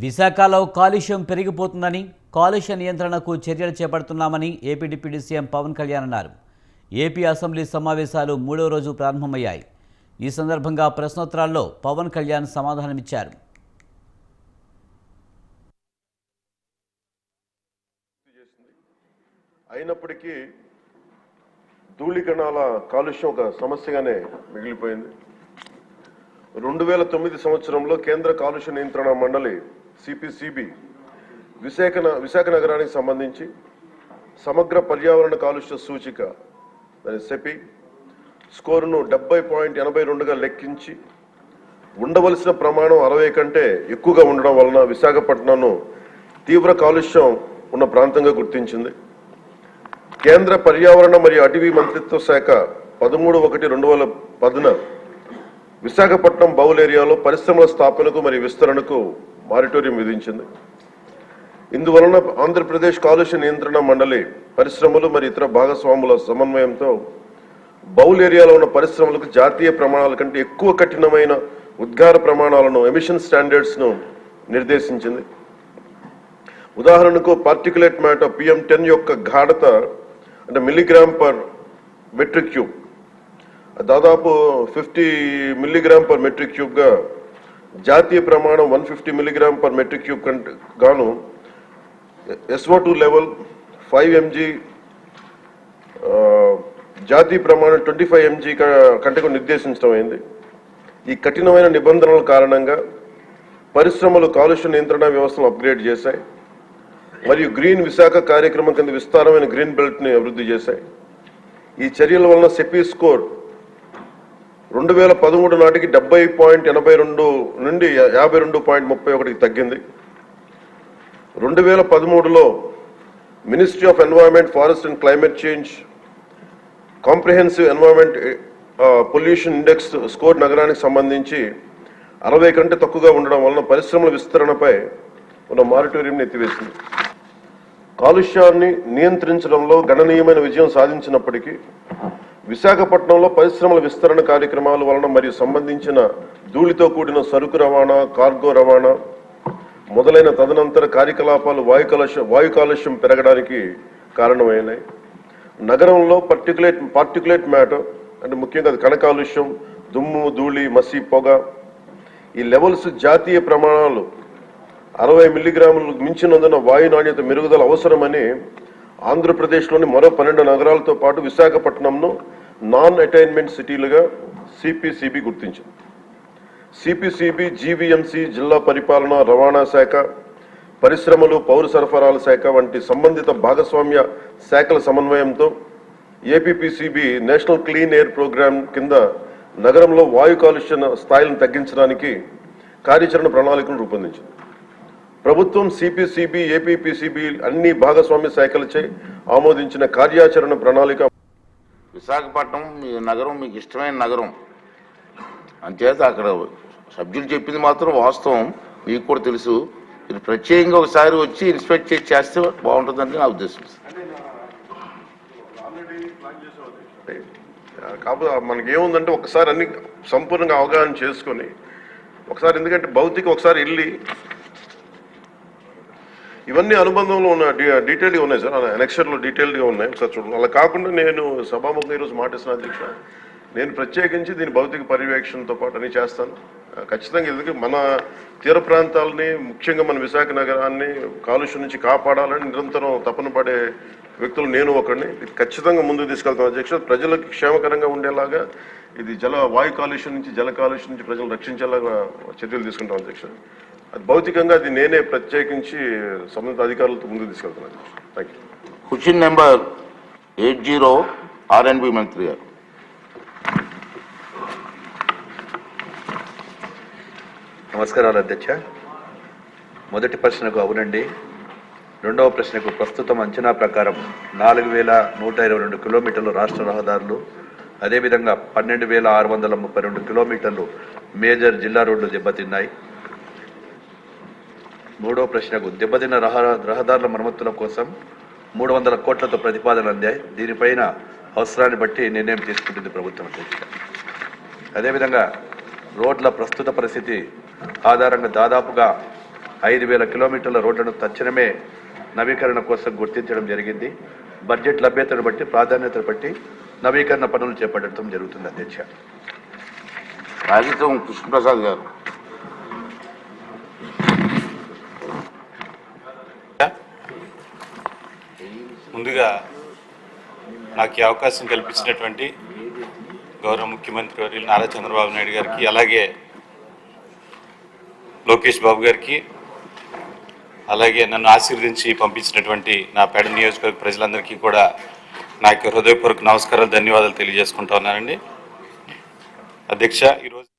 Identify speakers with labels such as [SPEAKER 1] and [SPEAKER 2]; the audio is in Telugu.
[SPEAKER 1] విశాఖలో కాలుష్యం పెరిగిపోతుందని కాలుష్య నియంత్రణకు చర్యలు చేపడుతున్నామని AP deputy CM Pawan Kalyan అన్నారు. ఏపీ అసెంబ్లీ సమావేశాలు మూడో రోజు ప్రారంభమయ్యాయి. ఈ సందర్భంగా ప్రశ్నోత్తరాల్లో పవన్ కళ్యాణ్ సమాధానమిచ్చారు.
[SPEAKER 2] అయినప్పటికీ ధూళికణాల కాలుష్యం ఒక సమస్యగానే మిగిలిపోయింది. రెండు వేల తొమ్మిది సంవత్సరంలో కేంద్ర కాలుష్య నియంత్రణ మండలి సిపిసిబి విశాఖ విశాఖ నగరానికి సంబంధించి సమగ్ర పర్యావరణ కాలుష్య సూచిక దాని సెపి స్కోరును డెబ్బై పాయింట్ ఎనభై రెండుగా లెక్కించి ఉండవలసిన ప్రమాణం అరవై కంటే ఎక్కువగా ఉండడం వలన విశాఖపట్నంను తీవ్ర కాలుష్యం ఉన్న ప్రాంతంగా గుర్తించింది. కేంద్ర పర్యావరణ మరియు అటవీ మంత్రిత్వ శాఖ పదమూడు ఒకటి రెండు వేల పదిన విశాఖపట్నం బౌల్ ఏరియాలో పరిశ్రమల స్థాపనకు మరియు విస్తరణకు మారిటోరియం విధించింది. ఇందువలన ఆంధ్రప్రదేశ్ కాలుష్య నియంత్రణ మండలి పరిశ్రమలు మరియు ఇతర భాగస్వాముల సమన్వయంతో బౌల్ ఏరియాలో ఉన్న పరిశ్రమలకు జాతీయ ప్రమాణాల కంటే ఎక్కువ కఠినమైన ఉద్గార ప్రమాణాలను ఎమిషన్ స్టాండర్డ్స్ను నిర్దేశించింది. ఉదాహరణకు పార్టికులేట్ మ్యాటర్ పిఎం టెన్ యొక్క గాఢత అంటే మిల్లీగ్రామ్ పర్ మెట్రిక్ క్యూబ్ దాదాపు ఫిఫ్టీ మిల్లీగ్రామ్ పర్ మెట్రిక్ క్యూబ్గా జాతీయ ప్రమాణం one fifty milligram per metric cube గాను SO two level five mg జాతీయ ప్రమాణం ట్వంటీ ఫైవ్ ఎంజీ కంటే నిర్దేశించడమైంది అయింది ఈ కఠినమైన నిబంధనల కారణంగా పరిశ్రమలు కాలుష్య నియంత్రణ వ్యవస్థను అప్గ్రేడ్ చేశాయి. మరియు గ్రీన్ విశాఖ కార్యక్రమం కింద విస్తారమైన గ్రీన్ బెల్ట్ని అభివృద్ధి చేశాయి. ఈ చర్యల వలన సెపీ స్కోర్ రెండు వేల పదమూడు నాటికి డెబ్బై పాయింట్ ఎనభై రెండు నుండి యాభై రెండు పాయింట్ ముప్పై ఒకటికి తగ్గింది. రెండు వేల పదమూడులో ministry of environment forest and climate change comprehensive environment pollution index score నగరానికి సంబంధించి అరవై కంటే తక్కువగా ఉండడం వలన పరిశ్రమల విస్తరణపై ఉన్న మారిటోరియంని ఎత్తివేసింది. కాలుష్యాన్ని నియంత్రించడంలో గణనీయమైన విజయం సాధించినప్పటికీ విశాఖపట్నంలో పరిశ్రమల విస్తరణ కార్యక్రమాల వలన మరియు సంబంధించిన ధూళితో కూడిన సరుకు రవాణా కార్గో రవాణా మొదలైన తదనంతర కార్యకలాపాలు వాయు కాలుష్యం వాయు కాలుష్యం పెరగడానికి కారణమైనాయి నగరంలో పర్టికులేట్ పార్టికులేట్ మ్యాటర్ అంటే ముఖ్యంగా కణ కాలుష్యం దుమ్ము ధూళి మసి పొగ ఈ లెవెల్స్ జాతీయ ప్రమాణాలు అరవై మిల్లీగ్రాములు మించినందున వాయు నాణ్యత మెరుగుదల అవసరమని ఆంధ్రప్రదేశ్లోని మరో పన్నెండు నగరాలతో పాటు విశాఖపట్నంను నాన్ అటైన్మెంట్ సిటీలుగా సిపిసిబి గుర్తించింది. సిపిసిబి జీవీఎంసీ జిల్లా పరిపాలన రవాణా శాఖ పరిశ్రమలు పౌర సరఫరాల శాఖ వంటి సంబంధిత భాగస్వామ్య శాఖల సమన్వయంతో APPCB national clean air programme కింద నగరంలో వాయు కాలుష్య స్థాయిలను తగ్గించడానికి కార్యాచరణ ప్రణాళికను రూపొందించింది. ప్రభుత్వం సిపిసిబి ఏపీపీసీబీ అన్ని భాగస్వామ్య శాఖలచే ఆమోదించిన కార్యాచరణ ప్రణాళిక.
[SPEAKER 3] విశాఖపట్నం మీ నగరం మీకు ఇష్టమైన నగరం. అంచేత అక్కడ సభ్యులు చెప్పింది మాత్రం వాస్తవం. మీకు కూడా తెలుసు. ఇది ప్రత్యేకంగా ఒకసారి వచ్చి ఇన్స్పెక్ట్ చేసి చేస్తే బాగుంటుందని నా ఉద్దేశం.
[SPEAKER 2] కాకపోతే మనకి ఏముందంటే ఒకసారి అన్ని సంపూర్ణంగా అవగాహన చేసుకొని ఒకసారి ఎందుకంటే భౌతిక ఒకసారి వెళ్ళి ఇవన్నీ అనుబంధంలో ఉన్న డీటెయిల్గా ఉన్నాయి సార్. అనెక్షర్లో డీటెయిల్గా ఉన్నాయి. ఒకసారి చూడండి. అలా కాకుండా నేను సభాముఖం ఈరోజు మాటిస్తున్న అధ్యక్ష నేను ప్రత్యేకించి దీని భౌతిక పర్యవేక్షణతో పాటు అని చేస్తాను. ఖచ్చితంగా ఎందుకంటే మన తీర ప్రాంతాలని ముఖ్యంగా మన విశాఖ నగరాన్ని కాలుష్యం నుంచి కాపాడాలని నిరంతరం తపన పడే వ్యక్తులు నేను ఒకడిని. ఇది ఖచ్చితంగా ముందుకు తీసుకెళ్తాను అధ్యక్ష. ప్రజలకు క్షేమకరంగా ఉండేలాగా ఇది జల వాయు కాలుష్యం నుంచి జల కాలుష్యం నుంచి ప్రజలు రక్షించేలాగా చర్యలు తీసుకుంటాం అధ్యక్ష. అది భౌతికంగా అది నేనే ప్రత్యేకించి సంబంధిత అధికారులతో ముందుకు తీసుకెళ్తున్నాను. Thank you
[SPEAKER 3] question number eight zero RNB మంత్రి గారు.
[SPEAKER 4] నమస్కారాలు అధ్యక్ష. మొదటి ప్రశ్నకు అవునండి. రెండవ ప్రశ్నకు ప్రస్తుతం అంచనా ప్రకారం నాలుగు వేల నూట ఇరవై రెండు కిలోమీటర్లు రాష్ట్ర రహదారులు అదేవిధంగా పన్నెండు వేల ఆరు వందల ముప్పై రెండు కిలోమీటర్లు మేజర్ జిల్లా రోడ్లు దెబ్బతిన్నాయి. మూడో ప్రశ్నకు దెబ్బతిన్న రహదారుల మరమ్మతుల కోసం మూడు వందల కోట్లతో ప్రతిపాదన అందాయి. దీనిపైన అవసరాన్ని బట్టి నిర్ణయం తీసుకుంటుంది ప్రభుత్వం అదేవిధంగా రోడ్ల ప్రస్తుత పరిస్థితి ఆధారంగా దాదాపుగా ఐదు వేల కిలోమీటర్ల రోడ్లను తక్షణమే నవీకరణ కోసం గుర్తించడం జరిగింది. బడ్జెట్ లభ్యతను బట్టి ప్రాధాన్యతను బట్టి నవీకరణ పనులు చేపట్టడం జరుగుతుంది అధ్యక్ష.
[SPEAKER 3] రాజకీయం కృష్ణప్రసాద్ గారు.
[SPEAKER 5] ముందుగా నాకు ఈ అవకాశం కల్పించినటువంటి గౌరవ ముఖ్యమంత్రి వర్యులు నారా చంద్రబాబు నాయుడు గారికి అలాగే లోకేష్ బాబు గారికి అలాగే నన్ను ఆశీర్వదించి పంపించినటువంటి నా పేడ నియోజకవర్గ ప్రజలందరికీ కూడా నా యొక్క హృదయపూర్వక నమస్కారాలు ధన్యవాదాలు తెలియజేసుకుంటా ఉన్నానండి. అధ్యక్ష ఈరోజు